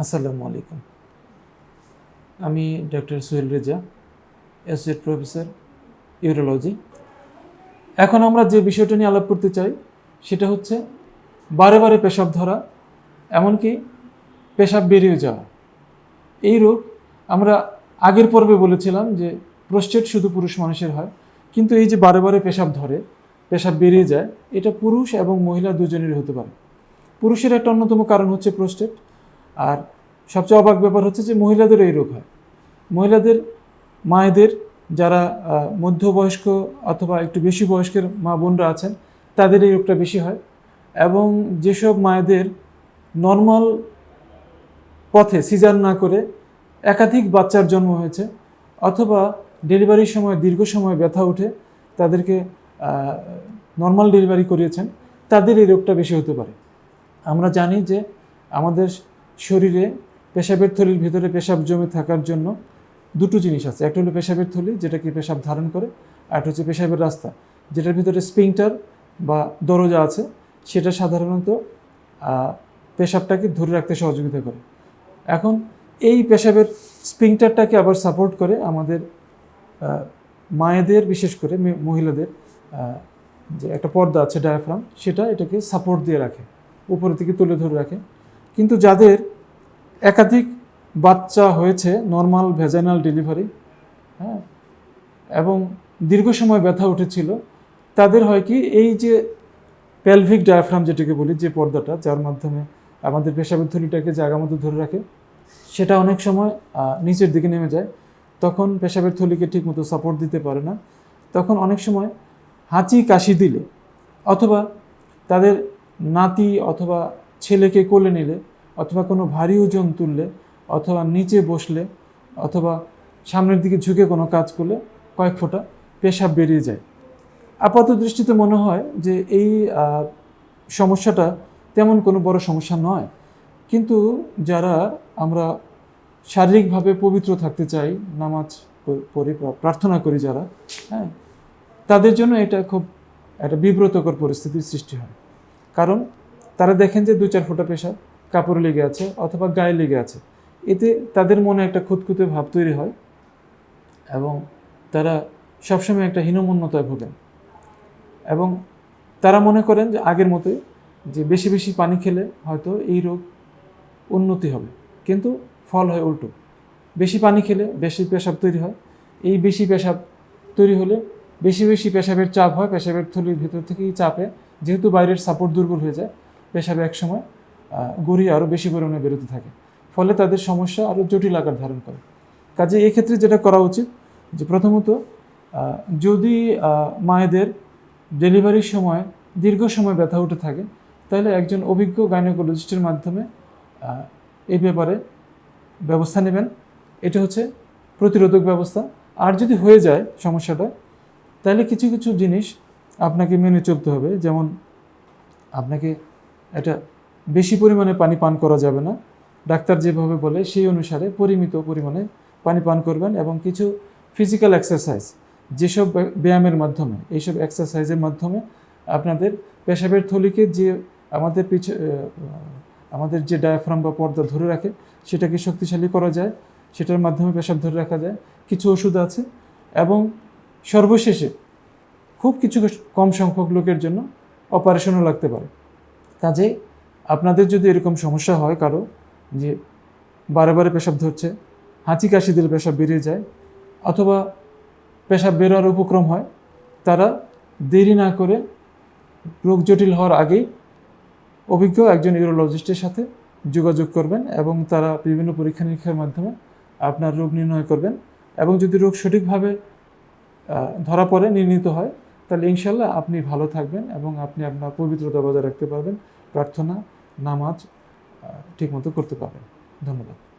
আসসালামু আলাইকুম। আমি doctor Sohel Reza, associate professor urology. এখন আমরা যে বিষয়টা নিয়ে আলাপ করতে চাই, সেটা হচ্ছে বারে বারে পেশাব ধরা, এমনকি পেশাব বেরিয়ে যাওয়া। এই রোগ আমরা আগের পর্বে বলেছিলাম যে প্রোস্টেট শুধু পুরুষ মানুষের হয়, কিন্তু এই যে বারে বারে পেশাব ধরে, পেশাব বেরিয়ে যায়, এটা পুরুষ এবং মহিলা দুজনেরই হতে পারে। পুরুষের একটা অন্যতম কারণ হচ্ছে প্রোস্টেট। আর সবচেয়ে অবাক ব্যাপার হচ্ছে যে মহিলাদের এই রোগ হয়। মহিলাদের, মায়েদের যারা মধ্যবয়স্ক অথবা একটু বেশি বয়স্কের মা বোনরা আছেন, তাদের এই রোগটা বেশি হয় এবং যেসব মায়েদের নর্মাল পথে সিজার না করে একাধিক বাচ্চার জন্ম হয়েছে অথবা ডেলিভারির সময়, দীর্ঘ সময় ব্যথা উঠে তাদেরকে নর্মাল ডেলিভারি করিয়েছেন, তাদের এই রোগটা বেশি হতে পারে। আমরা জানি যে আমাদের শরীরে পেশাবের থলির ভিতরে পেশাব জমে থাকার জন্য দুটো জিনিস আছে। একটা হলো পেশাবের থলি যেটা কি পেশাব ধারণ করে, আর একটা হচ্ছে পেশাবের রাস্তা, যেটার ভিতরে স্পিংটার বা দরজা আছে, সেটা সাধারণত পেশাবটাকে ধরে রাখতে সহযোগিতা করে। এখন এই পেশাবের স্প্রিংটারটাকে আবার সাপোর্ট করে আমাদের মায়েদের, বিশেষ করে মহিলাদের যে একটা পর্দা আছে ডায়াফ্রাম সেটা এটাকে সাপোর্ট দিয়ে রাখে, উপরের দিকে তুলে ধরে রাখে। কিন্তু যাদের একাধিক বাচ্চা হয়েছে নর্মাল ভেজাইনাল ডেলিভারি হ্যাঁ এবং দীর্ঘ সময় ব্যথা উঠেছিল। তাদের হয় কি, এই যে প্যালভিক ডায়াফ্রাম যেটাকে বলি, যে পর্দাটা, যার মাধ্যমে আমাদের পেশাবের জায়গা মতো ধরে রাখে, সেটা অনেক সময় নিচের দিকে নেমে যায়। তখন পেশাবের থলিকে ঠিকমতো সাপোর্ট দিতে পারে না। তখন অনেক সময় হাঁচি কাশি দিলে, অথবা তাদের নাতি অথবা ছেলেকে কোলে নিলে অথবা কোনো ভারী ওজন তুললে, অথবা নিচে বসলে, অথবা সামনের দিকে ঝুঁকে কোনো কাজ করলে কয়েক ফোঁটা পেশাব বেরিয়ে যায়। আপাত দৃষ্টিতে মনে হয় যে এই সমস্যাটা তেমন কোনো বড় সমস্যা নয়। কিন্তু যারা আমরা শারীরিকভাবে পবিত্র থাকতে চাই, নামাজ পড়ি প্রার্থনা করি যারা হ্যাঁ তাদের জন্য এটা খুব একটা বিব্রতকর পরিস্থিতির সৃষ্টি হয়। কারণ তারা দেখেন যে দু চার ফোঁটা পেশাব কাপড়ে লেগে আছে অথবা গায়ে লেগে আছে। এতে তাদের মনে একটা খুঁতখুঁতে ভাব তৈরি হয় এবং তারা সবসময় একটা হীনমন্যতায় ভোগেন। এবং তারা মনে করেন যে আগের মতোই যে বেশি বেশি পানি খেলে হয়তো এই রোগ উন্নতি হবে, কিন্তু ফল হয় উল্টো। বেশি পানি খেলে বেশি পেশাব তৈরি হয়। এই বেশি পেশাব তৈরি হলে বেশি বেশি পেশাবের চাপ হয়, পেশাবের থলির ভিতর থেকেই চাপে। যেহেতু বাইরের সাপোর্ট দুর্বল হয়ে যায়, পেশাবে একসময় গড়িয়ে আরও বেশি পরিমাণে বেরোতে থাকে। ফলে তাদের সমস্যা আরও জটিল আকার ধারণ করে। কাজে এক্ষেত্রে যেটা করা উচিত, যে প্রথমত যদি মায়েদের ডেলিভারির সময়, দীর্ঘ সময় ব্যথা উঠে থাকে, তাহলে একজন অভিজ্ঞ গাইনোকোলজিস্টের মাধ্যমে এই ব্যাপারে ব্যবস্থা নেবেন। এটা হচ্ছে প্রতিরোধক ব্যবস্থা। আর যদি হয়ে যায় সমস্যাটা, তাহলে কিছু কিছু জিনিস আপনাকে মেনে চলতে হবে। যেমন, আপনাকে এটা বেশি পরিমাণে পানি পান করা যাবে না। ডাক্তার যেভাবে বলে, সেই অনুসারে পরিমিত পরিমাণে পানি পান করবেন এবং কিছু ফিজিক্যাল এক্সারসাইজ যেসব ব্য- ব্যায়ামের মাধ্যমে, এইসব এক্সারসাইজের মাধ্যমে আপনাদের পেশাবের থলিকে যে আমাদের পিছ আমাদের যে ডায়াফ্রাম বা পর্দা ধরে রাখে, সেটাকে শক্তিশালী করা যায়, সেটার মাধ্যমে পেশাব ধরে রাখা যায়, কিছু ওষুধ আছে এবং সর্বশেষে খুব কিছু কম সংখ্যক লোকের জন্য অপারেশনও লাগতে পারে। কাজে আপনাদের যদি এরকম সমস্যা হয় কারও, যে বারে বারে পেশাব ধরছে, হাঁচি কাশি দিলে পেশাব বেরিয়ে যায়, অথবা পেশাব বেরোয়ার উপক্রম হয়, তারা দেরি না করে রোগ জটিল হওয়ার আগেই অভিজ্ঞ একজন ইউরোলজিস্টের সাথে যোগাযোগ করবেন এবং তারা বিভিন্ন পরীক্ষা নিরীক্ষার মাধ্যমে আপনার রোগ নির্ণয় করবেন এবং যদি রোগ সঠিকভাবে ধরা পড়ে, নির্ণীত হয়, তাহলে ইনশাল্লাহ আপনি ভালো থাকবেন এবং আপনি আপনার পবিত্রতা বজায় রাখতে পারবেন, প্রার্থনা নামাজ ঠিকমতো করতে পারবেন। ধন্যবাদ।